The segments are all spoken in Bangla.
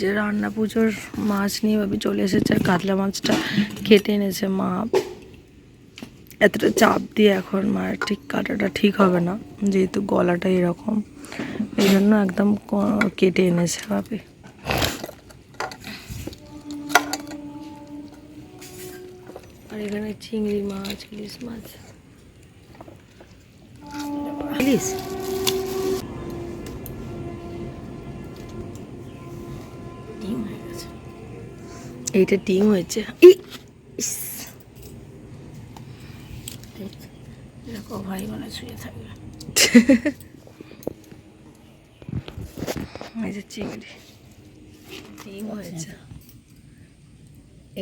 যে রান্না পুজোর মাছ নিয়ে ভাবি চলে এসেছে আর কাতলা মাছটা কেটে এনেছে মা। এতটা চাপ দিয়ে এখন মায়ের ঠিক কাটাটা ঠিক হবে না, যেহেতু গলাটা এরকম। এই জন্য একদম কেটে এনেছে ভাবি। আর এখানে চিংড়ি মাছ, ইলিশ মাছ। ইলিশ? এইটা ডিম হয়েছে। মানে শুয়ে থাকবে। এই যে চিংড়ি। ডিম হয়েছে।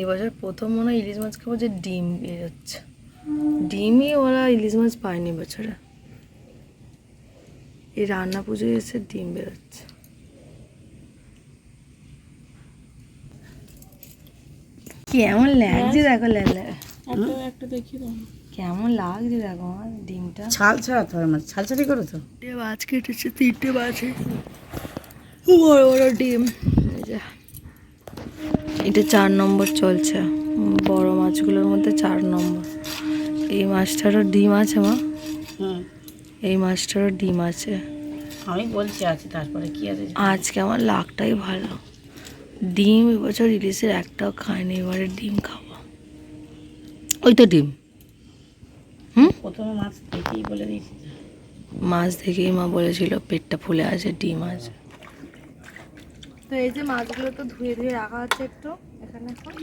এবছর প্রথম মনে হয় ইলিশ মাছ খাব যে ডিম বেরোচ্ছে ডিমই ওরা ইলিশ মাছ পায়নি বছরে। এই রান্না পুজোয় এসে ডিম বেরোচ্ছে। কেমন লাগছে দেখো একটা একটা দেখি কেমন লাগছে দেখো আমার ডিমটা। ছাল ছাড়া তো আমার ছাল ছাড়ি করো তো তিনটে মাছ কেটেছে তিনটে মাছে বড় বড় ডিম। এই যে। এটা চার নম্বর চলছে। বড় মাছগুলোর মধ্যে চার নম্বর। এই মাছটারও ডিম আছে মা? হুম। এই মাছটারও ডিম আছে। আমি বলছি আছে তারপরে কি আছে? আজকে আমার লাকটাই ভালো। ডিম এবছর ইলিশের একটাও খায়নি এবারে ডিম খাব। ওই তো ডিম। হুম? প্রথমে মাছ দেখেই বলে দিয়েছি। মাছ দেখেই মা বলেছিল পেটটা ফুলে আছে ডিম আছে। তো এই যে মাছগুলো তো ধুয়ে ধুয়ে রাখা আছে একটু এখানে এখন।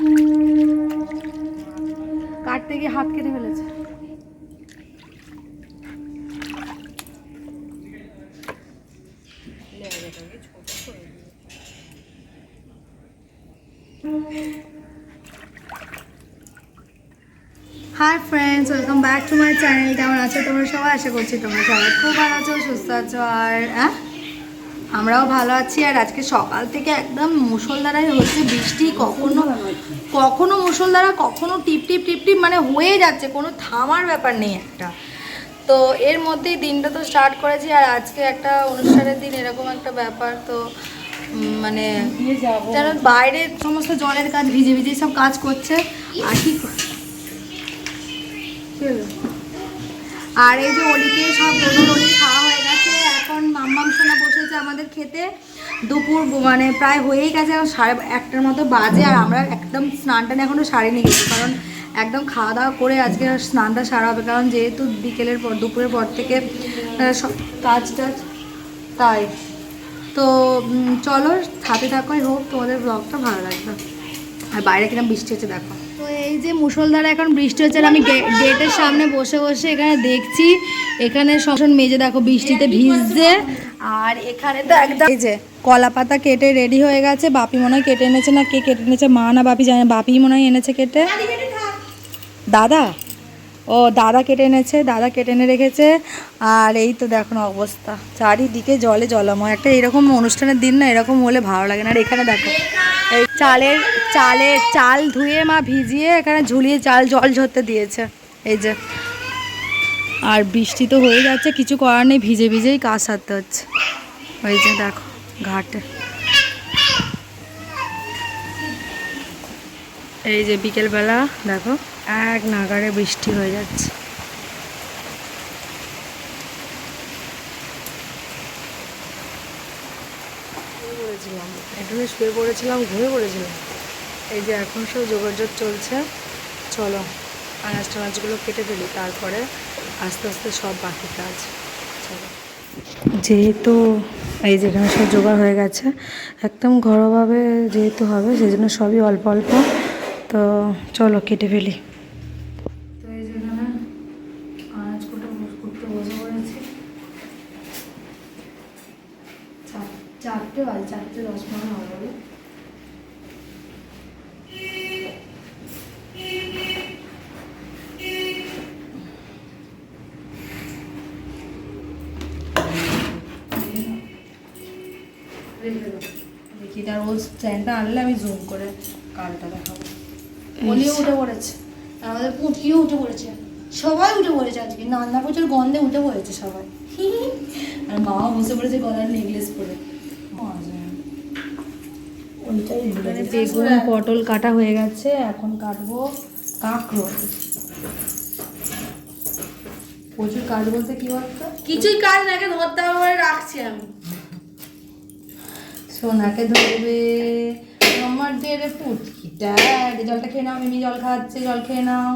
কাটতে গিয়ে হাত কেটে ফেলেছে। Hi friends welcome back to my channel কেমন আছো তোমরা সবাই? আশা করছি তোমরা সবাই খুব ভালো আছো, সুস্থ আছো, আর হ্যাঁ? আমরাও ভালো আছি। আর আজকে সকাল থেকে একদম মুসলধারাই হচ্ছে বৃষ্টি। কখনো কখনো মুসলধারা কখনো টিপ টিপ টিপ টিপ মানে হয়ে যাচ্ছে। কোনো থামার ব্যাপার নেই একটা। তো এর মধ্যেই দিনটা তো স্টার্ট করেছি। আর আজকে একটা অনুষ্ঠানের দিন, এরকম একটা ব্যাপার। তো মানে যেন বাইরে সমস্ত জলের কাজ ভিজে ভিজে সব কাজ করছে। আর কি? আর এই যে অলিকে সব দোলন অলি খাওয়া হয়ে গেছে। এখন মাম্মাম সোনা বসেছে আমাদের খেতে। দুপুর মানে প্রায় হয়েই গেছে এখন সাড়ে একটার মতো বাজে আর আমরা একদম স্নান টান এখনও সারিনি গেছি কারণ একদম খাওয়া দাওয়া করে আজকে স্নানটা সারা হবে কারণ যেহেতু বিকেলের পর দুপুরের পর থেকে সব কাজ টাজ তাই। তো চলো হাতে থাকোই হোক তোমাদের ব্লগটা ভালো লাগবে। আর বাইরে কিরম বৃষ্টি হচ্ছে, দেখো। তো এই যে মুসলধারে এখন বৃষ্টি হচ্ছে আমি গেটের সামনে বসে বসে এখানে দেখছি, এখানে সবসময় মেজে দেখো, বৃষ্টিতে ভিজছে। আর এখানে তো একদম এই যে কলা পাতা কেটে রেডি হয়ে গেছে, বাপি মনে হয় কেটে এনেছে না কে কেটে এনেছে, মা না বাপি জানে, বাপি মনে হয় এনেছে কেটে। দাদা ও, দাদা কেটে এনেছে, দাদা কেটে এনে রেখেছে। আর এই তো দেখো অবস্থা। চারিদিকে জলে জলময়। একটা এরকম অনুষ্ঠানের দিন না, এরকম হলে ভালো লাগে না। আর এখানে দেখো, এই চালের চালের চাল ধুয়ে মা ভিজিয়ে এখানে ঝুলিয়ে চাল জল ঝরতে দিয়েছে। এই যে, আর বৃষ্টি তো হয়ে যাচ্ছে, কিছু করার নেই, ভিজে ভিজেই কাজ সারতে হচ্ছে। ওই যে দেখো, ঘাটে। এই যে বিকেলবেলা, দেখো, এক নাগারে বৃষ্টি হয়ে যাচ্ছে। একটু শুয়ে পড়েছিলাম, ঘুমিয়ে পড়েছিলাম। এই যে এখন সব যোগাযোগ চলছে, চলো আনাজ টানাজগুলো কেটে ফেলি, তারপরে আস্তে আস্তে সব বাকি কাজ। চলো। যেহেতু এই যেখানে সব জোগাড় হয়ে গেছে, একদম ঘরোয়াভাবে যেহেতু হবে সেই জন্য সবই অল্প অল্প। তো চলো কেটে ফেলি তো এই আনাজ বসে পড়েছি চার- চারটে চারটে দশ পনেরো হবে দেখি তার ওই স্ট্যান্ডটা আনলে আমি জুম করে কালটা দেখাবো বলিও উঠে পড়েছে। আমাদের পুঁটকিও উঠে পড়েছে। সবাই উঠে পড়েছে আজকে। নান্না প্রচুর গন্ধে উঠে পড়েছে সবাই। আর মাও বসে পড়েছে গলার নেকলেস পরে। ওইটাই বেগুন পটল কাটা হয়ে গেছে। এখন কাটবো কাঁকড়ো। প্রচুর কাজ বলতে কি বলতো? কিছুই কাজ নাকি ধরতে হবে রাখছি আমি। সোনাকে ধরবে। আমার দের পুটকিটা এই জলটা খেয়ে নাও মিমি জল খাচ্ছে জল খেয়ে নাও।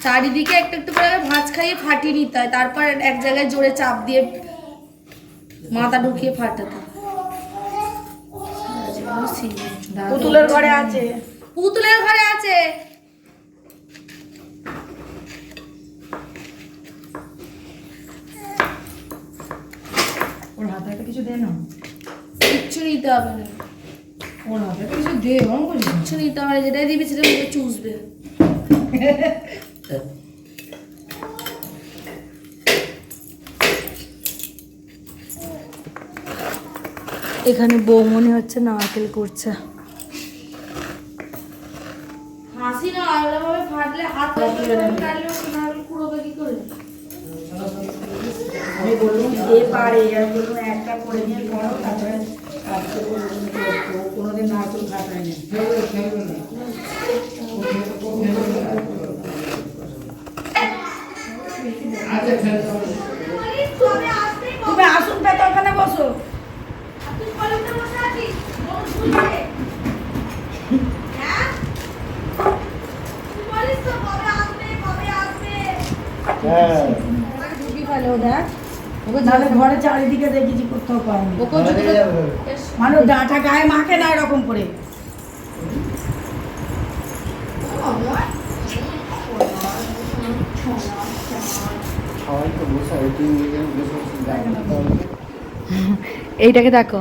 চারিদিকে একটু একটু করে ভাঁজ খাইয়ে ফাটিয়ে নিতে হয় তারপর এক জায়গায় জোরে চাপ দিয়ে মাথা ঢুকিয়ে ফাটাতে পুতুলের ঘরে আছে। পুতুলের ঘরে আছে ওর হাতে একটা কিছু দে না। কিচ্ছু নিতে হবে না। ওর হাতে কিছু দে ওরম কিচ্ছু নিতে হবে না যেটাই দিবি সেটা মুখে চুষবে। এখানে বউ মনে হচ্ছে নারকেল করছে। হাসি না আলাদা ভাবে ফাটলে হাত কাটলে কুড়োবে কি করে? আমি বললাম যে পারে আর বললাম একটা করে নিয়ে পড়ো, তারপরে আজকে ও কোনোদিন নারকেল খাটায় না তুমি আসুন পেতে ওখানে বসো তুই কলেজে বসে আছিস বড় শুনবে হ্যাঁ তুই বলিস তো কবে আসবে কবে আসবে ঢুকি ফেলে ও দেখ ওকে নাহলে ঘরে চারিদিকে দেখেছি কোথাও পাইনি। মানুষ ডাঁটা গায়ে মাখে না এরকম করে। এইটাকে দেখো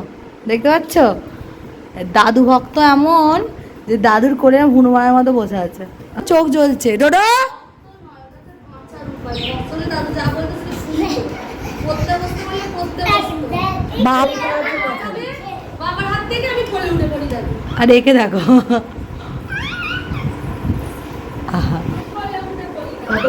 দেখতে পাচ্ছ? দাদু ভক্ত এমন যে দাদুর করে হনুমানের মতো বসে আছে। চোখ জ্বলছে। ডোডো! আসলে দাদু যা বলতেছে শুনব পড়তে বসতে বলে পড়তে বাপ বাবার হাত থেকে আমি কোলে উঠে পড়ি দাদু আর একে দেখো। আহা। কত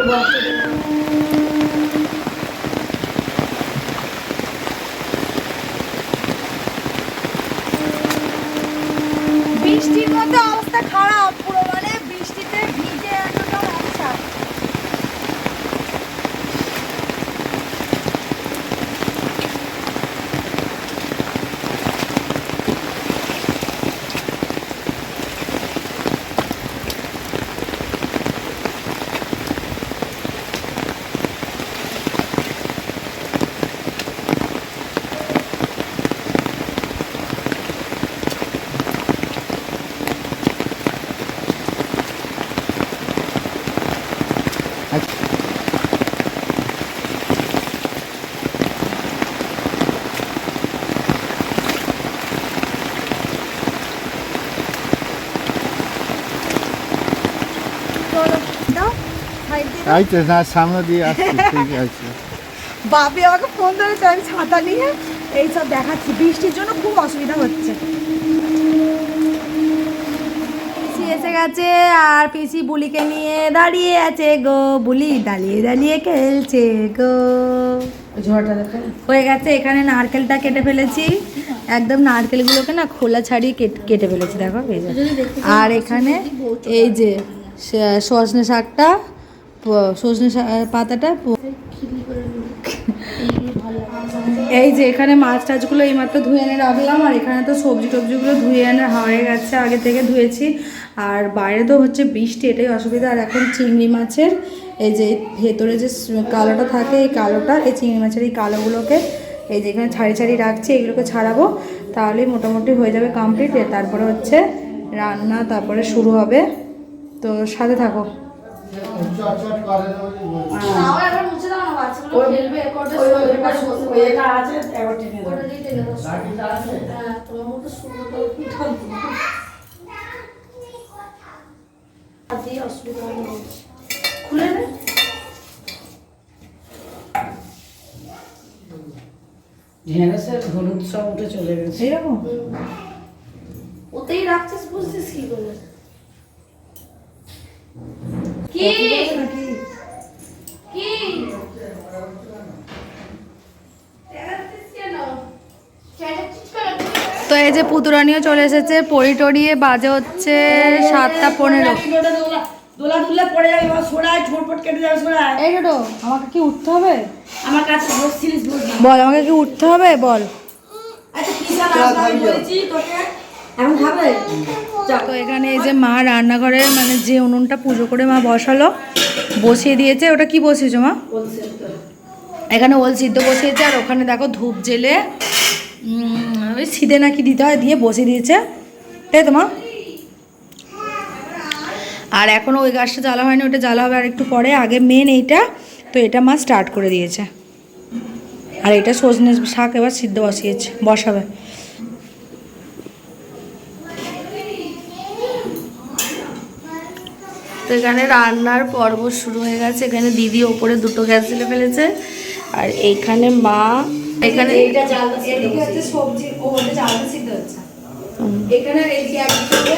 বৃষ্টির মধ্যে অবস্থা খারাপ পুরো মানে বৃষ্টিতে ভিজে একদম অবস্থা দাও সাইড দিয়ে দাও। এই তো না সামনে দিয়ে আসছি ঠিক আছে। বাপি আমাকে ফোন ধরেছে আমি ছাতা নিয়ে এইসব দেখাচ্ছি। বৃষ্টির জন্য খুব অসুবিধা হচ্ছে। পিসি এসে গেছে আর পিসি বুলিকে নিয়ে দাঁড়িয়ে আছে গো। বুলি দাঁড়িয়ে দাঁড়িয়ে খেলছে গো। হয়ে গেছে এখানে নারকেলটা কেটে ফেলেছি। একদম নারকেলগুলোকে না খোলা ছাড়িয়ে কেটে কেটে ফেলেছি দেখো আর এখানে এই যে সজনে শাকটা সজনে পাতাটা এই যে এখানে মাছ টাছগুলো এইমাত্র ধুয়ে এনে রাখলাম, আর এখানে তো সবজি টবজিগুলো ধুয়ে এনে হয়ে গেছে, আগে থেকে ধুয়েছি। আর বাইরে তো হচ্ছে বৃষ্টি, এটাই অসুবিধা। আর এখন চিংড়ি মাছের এই যে ভেতরে যে কালোটা থাকে, এই কালোটা, এই চিংড়ি মাছের এই কালোগুলোকে এই যে এখানে ছাড়ি ছাড়ি রাখছি, এগুলোকে ছাড়াবো, তাহলেই মোটামুটি হয়ে যাবে কমপ্লিট তারপরে হচ্ছে রান্না, তারপরে শুরু হবে। তো সাথে থাকো। নে ঢেঁড়সের হলুদ সব উঠে চলে গেছে। ওতেই রাখছিস বুঝছিস কি করে? কি কি? তো এই যে পুতুরানিও চলে এসেছে পরি টরিয়ে বাজে হচ্ছে সাতটা পনেরো। দোলা- দোলা পড়ে যাবে এবার ছোটপট কেটে যাবে সরাই এই টোটো আমাকে কি উঠতে হবে? আমার কাছে বসছিলিস বল আমাকে কি উঠতে হবে? বল। আচ্ছা আসলাম বলেছি তোকে? এখন খাবে? তো এখানে এই যে মা রান্নাঘরের মানে যে উনুনটা পুজো করে মা বসালো বসিয়ে দিয়েছে। ওটা কি বসিয়েছো মা? এখানে ওল সিদ্ধ বসিয়েছে আর ওখানে দেখো ধূপ জেলে ওই সিদে নাকি দিতে হয় দিয়ে বসিয়ে দিয়েছে। তাই তো মা? আর এখনও ওই গাছটা জ্বালা হয়নি ওটা জ্বালা হবে আর একটু পরে। আগে মেন এইটা তো এটা মা স্টার্ট করে দিয়েছে। আর এটা সজনে শাক এবার সিদ্ধ বসিয়েছে বসাবে। তো এখানে রান্নার পর্ব শুরু হয়ে গেছে। এখানে দিদি ওপরে দুটো গ্যাস জ্বেলে ফেলেছে। আর এইখানে মা এখানে এইটা এদিকে হচ্ছে। সবজি ও ওটা চালটা সিদ্ধ হচ্ছে। এখানে এদিকে একদিকে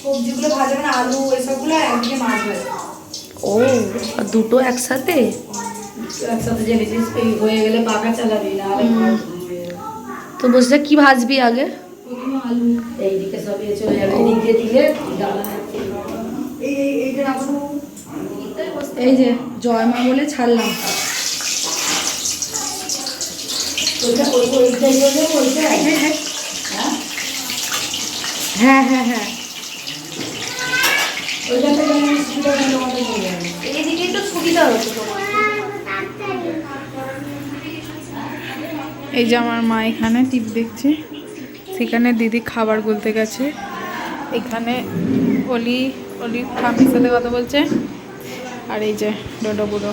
সবজিগুলো ভাজা মানে আলু এসবগুলো আর একদিকে মাছ ভাজা ও দুটো একসাথে? একসাথে জেনেছিস হয়ে গেলে পাকা চালাবি না তো বসে কি ভাজবি আগে? আলু এইদিকে সব ইয়ে চলে যাবে। এদিকে দিলে ডালা এই যে জয় মা বলে ছাড়লাম। হ্যাঁ হ্যাঁ। হ্যাঁ? হয় হয়ে যাবে। এইদিকে একটু সুবিধা হতো এই যে আমার মা এখানে টিপ দেখছে। সেখানে দিদি খাবার বলতে গেছে। এখানে অলি অলি ঠাম্মির সাথে কথা বলছে। আর এই যে ডোডো বুড়ো।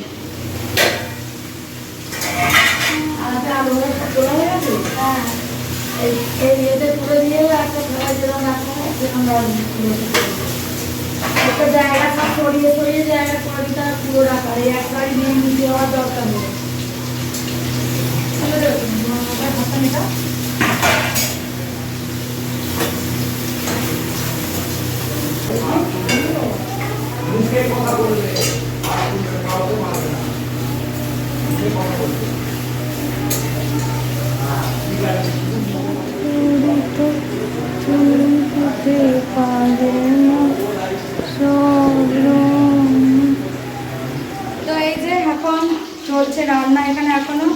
জায়গা সব সরিয়ে সরিয়ে জায়গা করে দিতে পুরো রাখা একবারই নিয়ে নিতে দরকার নেই নিটা তো এই যে এখন চলছে রান্না এখানে এখনও।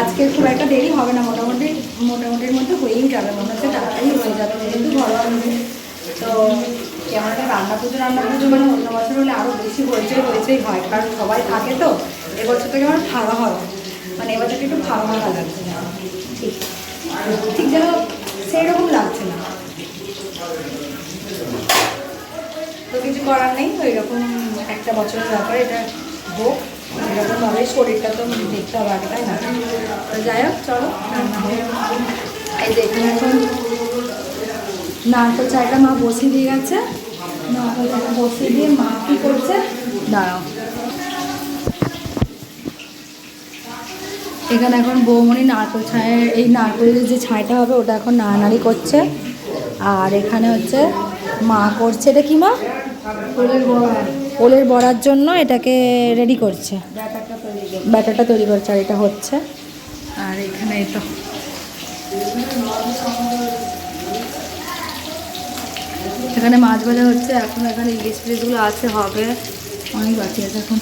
আজকে খুব একটা দেরি হবে না, মোটামুটি মোটামুটির মধ্যে হয়েই যাবে। মনে হচ্ছে তাড়াতাড়ি হয়ে যাবে, যেহেতু ঘরোয়া। তো একটা রান্না পুজো রান্না পুজো মানে অন্য বছর হলে আরও বেশি হয়েছে, হয়েছেই হয়, কারণ সবাই থাকে তো। এবছরটা কেমন ফাঁকা হবে মানে এবছরটা একটু ফাঁকা ফাঁকা লাগছে। ঠিক। ঠিক যেন সেই রকম লাগছে না। তো কিছু করার নেই ওই রকম একটা বছরের ব্যাপার, এটা হোক। এরকমভাবে শরীরটা তো দেখতে হবে আগে তাই না। তো যাই হোক, চলো। এই যে এখানে এখন নারকেল চায়টা মা বসিয়ে দিয়ে গেছে। নারকেল চায়টা বসিয়ে দিয়ে মা কী করছে? দাঁড়াও। এখানে এখন বৌমণি নারকেল ছায়ের এই নারকেলের যে ছাইটা হবে ওটা এখন নাড়ানাড়ি করছে। আর এখানে হচ্ছে মা করছে এটা কি মা? ওলের বড়া। ওলের বড়ার জন্য এটাকে রেডি করছে। ব্যাটারটা তৈরি করছে আর এটা হচ্ছে। আর এখানে এটা। এখানে মাছ ভাজা হচ্ছে এখন এখানে ইলিশ ফিলিশগুলো আছে হবে। অনেক বাকি আছে এখন।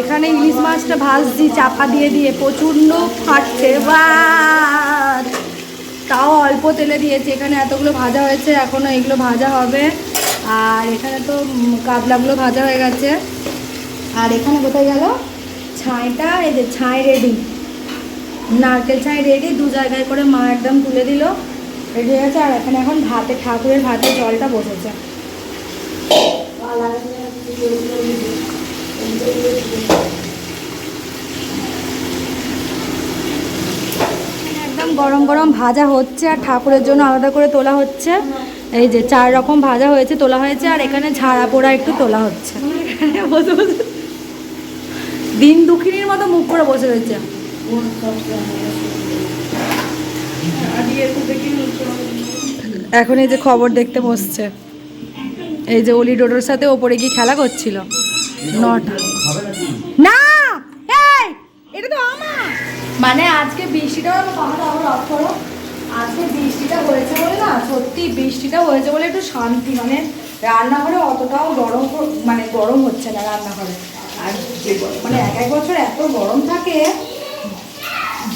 এখানে ইলিশ মাছটা ভাজছি চাপা দিয়ে দিয়ে প্রচণ্ড ফাটছে। বা তাও অল্প তেলে দিয়েছি এখানে এতগুলো ভাজা হয়েছে এখনও এগুলো ভাজা হবে। আর এখানে তো উম, কাতলাগুলো ভাজা হয়ে গেছে। আর এখানে কোথায় গেল? ছাইটা এই যে ছাই রেডি নারকেল ছাই রেডি দু জায়গায় করে মা একদম তুলে দিল। রেডি হয়ে গেছে, আর এখানে এখন ভাতে, ঠাকুরের ভাতে জলটা বসেছে। একদম গরম গরম ভাজা হচ্ছে, আর ঠাকুরের জন্য আলাদা করে তোলা হচ্ছে। এই যে চার রকম ভাজা হয়েছে, তোলা হয়েছে, আর এখানে ঝাড়া পোড়া একটু তোলা হচ্ছে। দিন দুঃখিনীর মতো মুখ করে বসে রয়েছে। এখন এই যে খবর দেখতে বসছে। এই যে অলি ডোডোর সাথে ওপরে গিয়ে খেলা করছিল। নটা। না! এটা তো আমার! মানে আজকে বৃষ্টিটা পাহাড় আজকে বৃষ্টিটা হয়েছে বলে না, সত্যি বৃষ্টিটা হয়েছে বলে একটু শান্তি মানে রান্নাঘরে অতটাও গরম মানে গরম হচ্ছে না রান্নাঘরে। আর মানে এক এক বছর এত গরম থাকে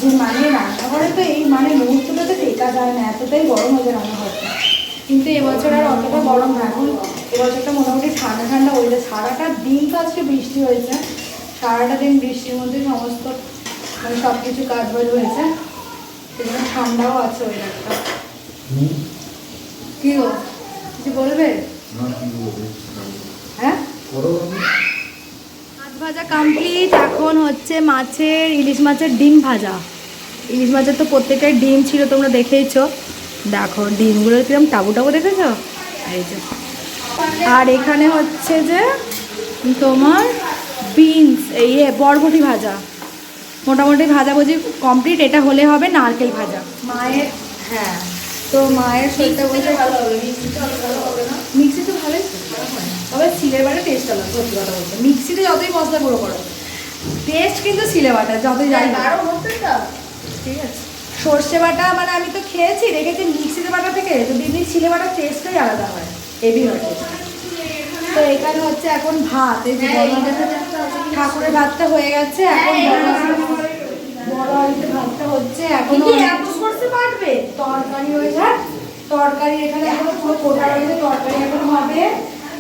যে মানে রান্নাঘরে তো এই মানে মুহূর্তটাতে টেকা যায় না এতটাই গরম হয়েছে রান্নাঘরটা কিন্তু এবছর আর অতটা গরম না। এখন এবছরটা মোটামুটি ঠান্ডা ঠান্ডা হয়েছে সারাটা দিন তো আজকে বৃষ্টি হয়েছে। সারাটা দিন বৃষ্টির মধ্যে সমস্ত মানে সব কিছু কাজ বাজ হয়েছে। সেজন্য ঠান্ডাও আছে ওয়েদারটা কি গো? কিছু বলবে? হ্যাঁ? ভাজা কমপ্লিট এখন হচ্ছে মাছের ইলিশ মাছের ডিম ভাজা। ইলিশ মাছের তো প্রত্যেকটাই ডিম ছিল তোমরা দেখেইছো। দেখো ডিমগুলো কিরম টাবু টাবু দেখেছ? এই যে। আর এখানে হচ্ছে যে তোমার বিনস এই বরবটি ভাজা। মোটামুটি ভাজা ভাজাভুজি কমপ্লিট এটা হলে হবে নারকেল ভাজা। মায়ের হ্যাঁ। তো মায়ের শরীরটা বলতে ভালো হবে মিক্সি তো ভালোই তো, খারাপ হয় না। তবে সিলের বাটা টেস্ট আলাদা সত্যি কথা বলতে। মিক্সিতে যতই মশলা গুঁড়ো করো টেস্ট কিন্তু সিলে বাটা যতই যাই। ঠিক আছে। সর্ষে বাটা মানে আমি তো খেয়েছি দেখেছি মিক্সিতে বাটা থেকে তো দিদি সিলে বাটার টেস্টটাই আলাদা হয় হেভি হয় তো এখানে হচ্ছে এখন ভাত এই যে ঠাকুরের ভাতটা হয়ে গেছে এখন বড় হাঁড়িতে ভাতটা হচ্ছে এখন পারবে। তরকারি হয়েছে তরকারি এখানে এখন পুরো কোটা রয়েছে তরকারি এখন হবে।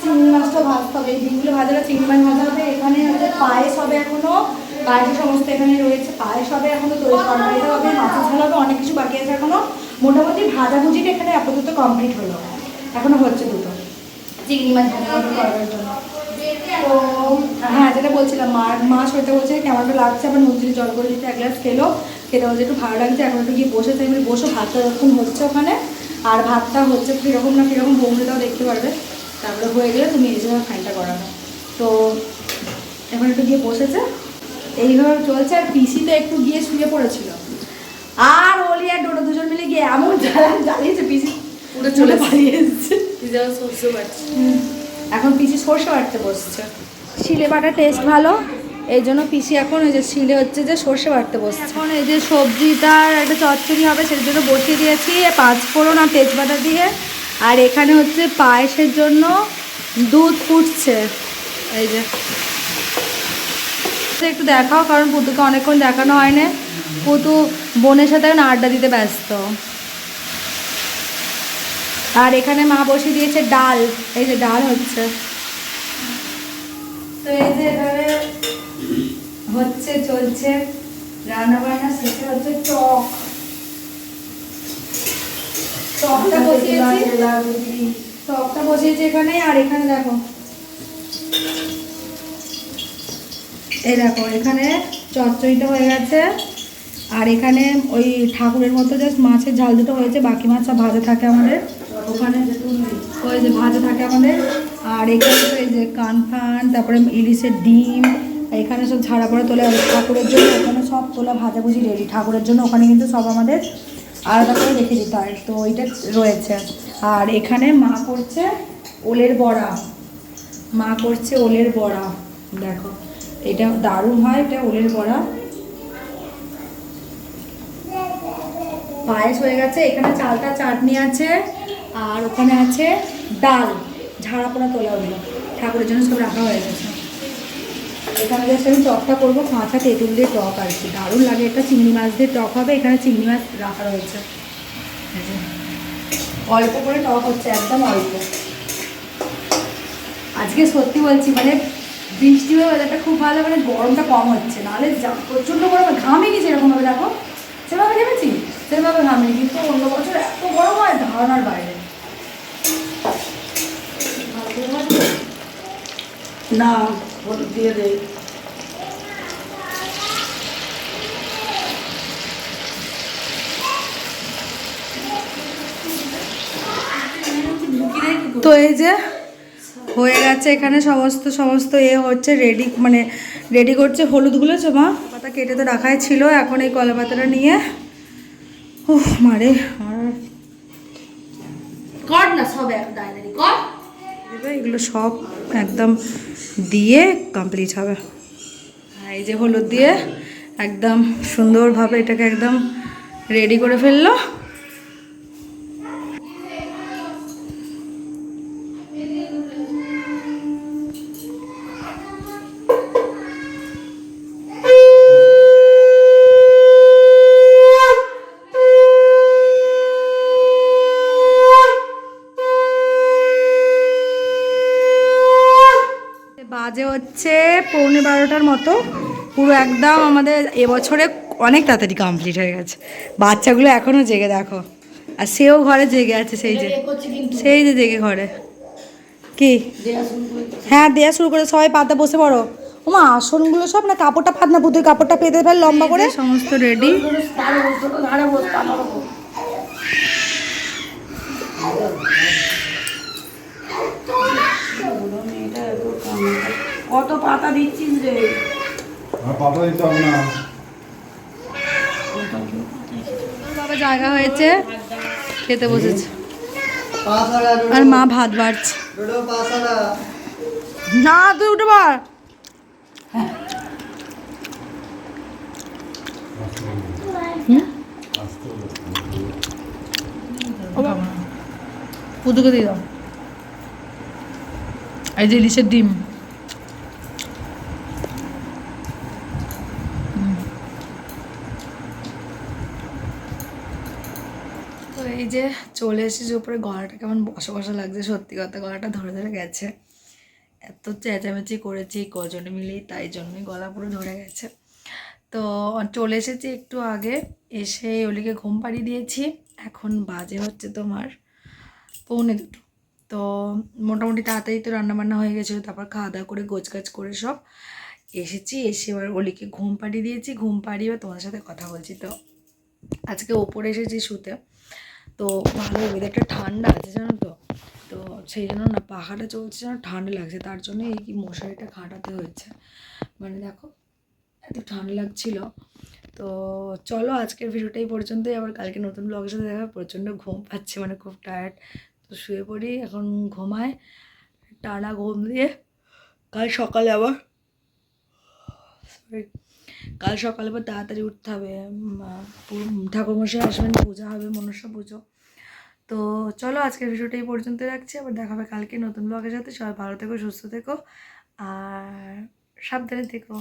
চিংড়ি মাছটা ভাজতে হবে। এই ডিমগুলো ভাজাটা চিংড়ি মাছ ভাজা হবে। এখানে হচ্ছে পায়েস হবে এখনও। পায়েসের সমস্ত এখানে রয়েছে পায়েস হবে এখনও, তৈরি তরকারিটা হবে, মাছের ঝাল হবে, অনেক কিছু বাকি আছে এখনও। মোটামুটি ভাজাভুজিটা এখানে আপাতত কমপ্লিট হলো। এখনও হচ্ছে দুটো। চিংড়ি মাছ ভাজা করার জন্য। তো হ্যাঁ যেটা বলছিলাম, মা মা শরীরটা বলছে কেমনটা লাগছে, আবার নদীর জল করে দিতে এক গ্লাস খেলো। খেতে বলছে একটু ভালো লাগছে, এখন একটু গিয়ে বসে থাকবে বসো, ভাতটা যখন হচ্ছে ওখানে, আর ভাতটা হচ্ছে কীরকম না কীরকম বৌমিটাও দেখতে পারবে। তারপরে হয়ে গেলে তুমি এসে ফাইনটা করানো তো এখন একটু গিয়ে বসেছে। এইভাবে চলছে আর পিসি তো একটু গিয়ে শুয়ে পড়েছিল। আর ওলি আর ডোটো দুজন মিলে গিয়ে এমন জ্বালা জ্বালিয়েছে পিসি পুরো চলে পালিয়ে এসেছে হুম। এখন পিসি সর্ষে বাড়তে বসছে। শিলে বাটা টেস্ট ভালো। এই জন্য পিসি এখন ওই যে শিলে হচ্ছে যে সর্ষে বাড়তে বসছে। এখন এই যে সবজিটার একটা চচ্চড়ি হবে সেটার জন্য বসিয়ে দিয়েছি। পাঁচ ফোড়ন আর তেজপাতা দিয়ে। আর এখানে হচ্ছে পায়েসের জন্য দুধ ফুটছে। এই যে। একটু দেখাও, কারণ পুতুকে অনেকক্ষণ দেখানো হয় না পুতু বোনের সাথে এখন আড্ডা দিতে ব্যস্ত। আর এখানে মা বসে দিয়েছে ডাল। এই যে ডাল হচ্ছে। তো এই যে এভাবে হচ্ছে, চলছে। রান্না বান্না শেষে হচ্ছে টক টকটা বসিয়েছি। টকটা বসিয়েছি এখানে, আর এখানে দেখো। এই দেখো, এখানে চচ্চড়িটা হয়ে গেছে, আর এখানে ওই ঠাকুরের মতো জাস্ট মাছের ঝাল দুটো হয়েছে, বাকি মাছ সব ভাজা থাকে আমাদের। ওখানে ওই যে ভাজা থাকে আমাদের। আর এখানে এই যে কানফান তারপরে ইলিশের ডিম, এখানে সব ঝাড়া পড়া তোলা ঠাকুরের জন্য ওখানে সব তোলা ভাজাভুজি রেডি ঠাকুরের জন্য ওখানে কিন্তু সব আমাদের আলাদা করে রেখে দিতে হয়। তো ওইটা রয়েছে। আর এখানে মা করছে ওলের বড়া। মা করছে ওলের বড়া। দেখো, এটা দারুণ হয়, এটা ওলের বড়া। পায়েস হয়ে গেছে। এখানে চালটা চাটনি আছে, আর ওখানে আছে ডাল। ঝাড়া পোড়া তোলা হলো। ঠাকুরের জন্য সব রাখা হয়ে গেছে। এখানে জাস্ট আমি টকটা করব, কাঁচা তেঁতুল দিয়ে টক আর কি। দারুণ লাগে এটা চিংড়ি মাছ দিয়ে টক হবে, এখানে চিংড়ি মাছ রাখা রয়েছে। অল্প করে টক হচ্ছে, একদম অল্প। আজকে সত্যি বলছি মানে বৃষ্টি হয়ে ওয়েদারটা খুব ভালো মানে গরমটা কম হচ্ছে। নাহলে প্রচণ্ড গরম ঘামে গেছি এরকমভাবে দেখো। সেভাবে ঘেমেছি? সেভাবে ঘামে কিন্তু অন্য বছর এত গরম হয়, ধারণার বাইরে? না হলুদ দিয়ে দেই তো এই যে হয়ে গেছে এখানে সমস্ত সমস্ত এ হচ্ছে রেডি মানে রেডি করছে হলুদগুলো মা। পাতা কেটে তো রাখাই ছিল এখন এই কলা পাতাটা নিয়ে। উফ মারে আর কর না সব এক ডায়নারি কর। দেবে এগুলো সব একদম দিয়ে কমপ্লিট হবে। এই যে হলুদ দিয়ে একদম সুন্দরভাবে এটাকে একদম রেডি করে ফেলল। পুরো একদম আমাদের এবছরে অনেক তাড়াতাড়ি কমপ্লিট হয়ে গেছে। বাচ্চাগুলো এখনও জেগে দেখো। আর সেও ঘরে জেগে আছে সেই যে। সেই যে জেগে ঘরে। কি? হ্যাঁ দেয়া শুরু করে সবাই পাতা বসে পড়ো। ওমা আসনগুলো সব না কাপড়টা ফাট না পুতুল কাপড়টা পেতে ফেল লম্বা করে। সমস্ত রেডি। কত পাতা দিচ্ছিস রে? বাবা জায়গা হয়েছে, খেতে বসেছে। আর মা ভাত বাড়ছে। না, তুই উঠে পার পুতুকে দিয়ে দাও। এই যে ইলিশের ডিম তো এই যে চলে এসেছি উপরে, গলাটা কেমন বসা বসা লাগছে, সত্যি কথা গলাটা ধরে ধরে গেছে। এত চেঁচামেচি করেছি কজনে মিলেই, তাই জন্যই গলা পুরো ধরে গেছে। তো চলে এসেছি একটু আগে, এসে ওলিকে ঘুম পাড়িয়ে দিয়েছি। এখন বাজে হচ্ছে তোমার পৌনে দুটো। তো মোটামুটি তাড়াতাড়ি তো রান্নাবান্না হয়ে গেছিল, তারপর খাওয়া দাওয়া করে গোছগাছ করে সব এসেছি, এসে এবার ওলিকে ঘুম পাড়িয়ে দিয়েছি। ঘুম পাড়িয়ে তোমার সাথে কথা বলছি। তো আজকে ওপরে এসেছি শুতে। তো ভালো ওয়েদারটা ঠান্ডা আছে, জানো তো? তো সেই জন্য না পাখাটা চলছে যেন ঠান্ডা লাগছে, তার জন্য এই কি মশারিটা খাটাতে হয়েছে। মানে দেখো, এত ঠান্ডা লাগছিল। তো চলো আজকের ভিডিওটা এই পর্যন্তই, আবার কালকে নতুন ব্লগের সাথে দেখা প্রচণ্ড ঘুম পাচ্ছে মানে খুব টায়ার্ড তো শুয়ে পড়ি, এখন ঘুমায়, টানা ঘুম দিয়ে, কাল সকালে আবার সরি কাল সকালে আবার তাড়াতাড়ি উঠতে হবে। ঠাকুরমশাই আসবেন, পূজা হবে, মনসা পুজো। তো চলো আজকের ভিডিওটা এই পর্যন্ত রাখছি। আবার দেখা হবে কালকে নতুন ব্লগের সাথে। সবাই ভালো থেকো, সুস্থ থেকো, আর সাবধানে থেকো।